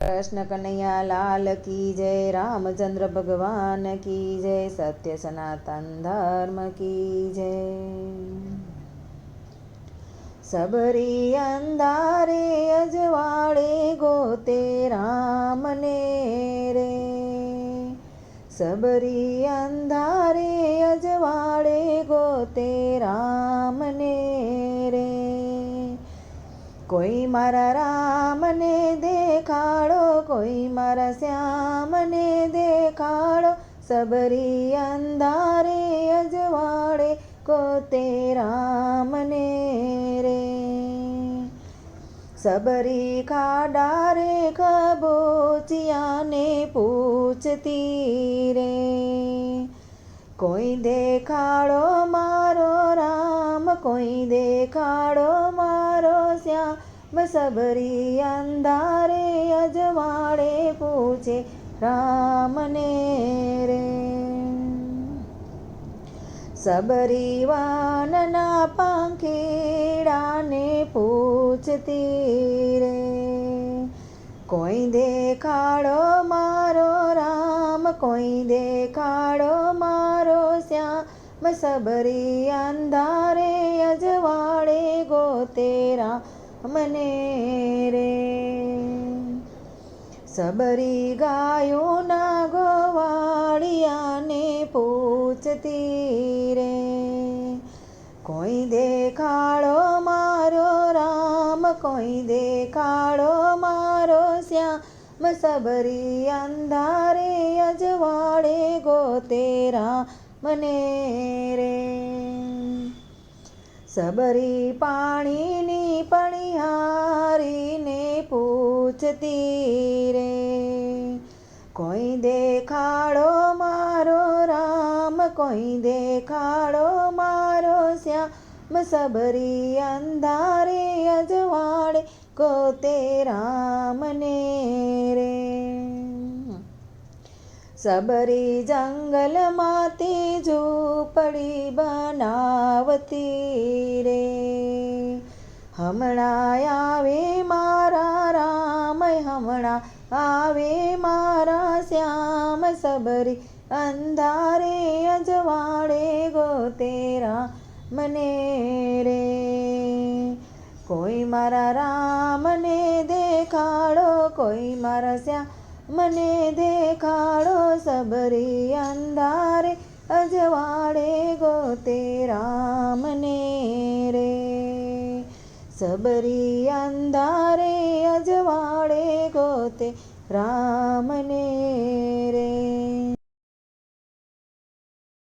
કૃષ્ણ કનૈયા, લાલ કી જય, રામચંદ્ર ભગવાન કી જય, સત્ય સનાતન ધર્મ કી જય. સબરી અંધારે અજવાળે ગોતે રામને રે. સબરી અંધારે અજવાળે ગોતે રામને રે. કોઈ મારા રામને દેખાડો કોઈ મારા શ્યામને દેખાડો, સબરી અંધારે અજવાળે, કોતે રામને રે. સબરી ખાડા રે ખબોચિયાને પૂછતી રે. કોઈ દેખાડો મારો રામ, કોઈ દેખાડો શ્યામ સબરી અંધારે અજવાળે પૂછે, રામને રે? સબરી વાનના પાંખીડાને પૂછતી રે, કોઈ દેખાડો મારો રામ, કોઈ દેખાડો મારો શ્યામ. સબરી અંધારે અજવાળે ગોતેરા મને રે. સબરી ગાયોના ગોવાળિયાને પૂછતી રે. કોઈ દેખાડો મારો રામ, કોઈ દેખાડો મારો શ્યામ. સબરી અંધારે અજવાળે ગોતેરા મને રે. સબરી પાણીની પણિહારીને પૂછતી રે કોઈ દેખાડો મારો રામ, કોઈ દેખાડો મારો શ્યામ, સબરી અંધારે અજવાળે કોતે રામને રે. સબરી જંગલમાંથી ઝૂંપડી બનાવતી રે. હમણાં આવે મારા રામ, હમણાં આવે મારા શ્યામ સબરી, અંધારે અજવાળે ગોતેરા મને રે. કોઈ મારા રામને દેખાડો, કોઈ મારા શ્યામ મને દેખાડો, સબરી અંધારે અજવાળે ગોતે રામને સબરી અંધારે અજવાળે ગોતે રામને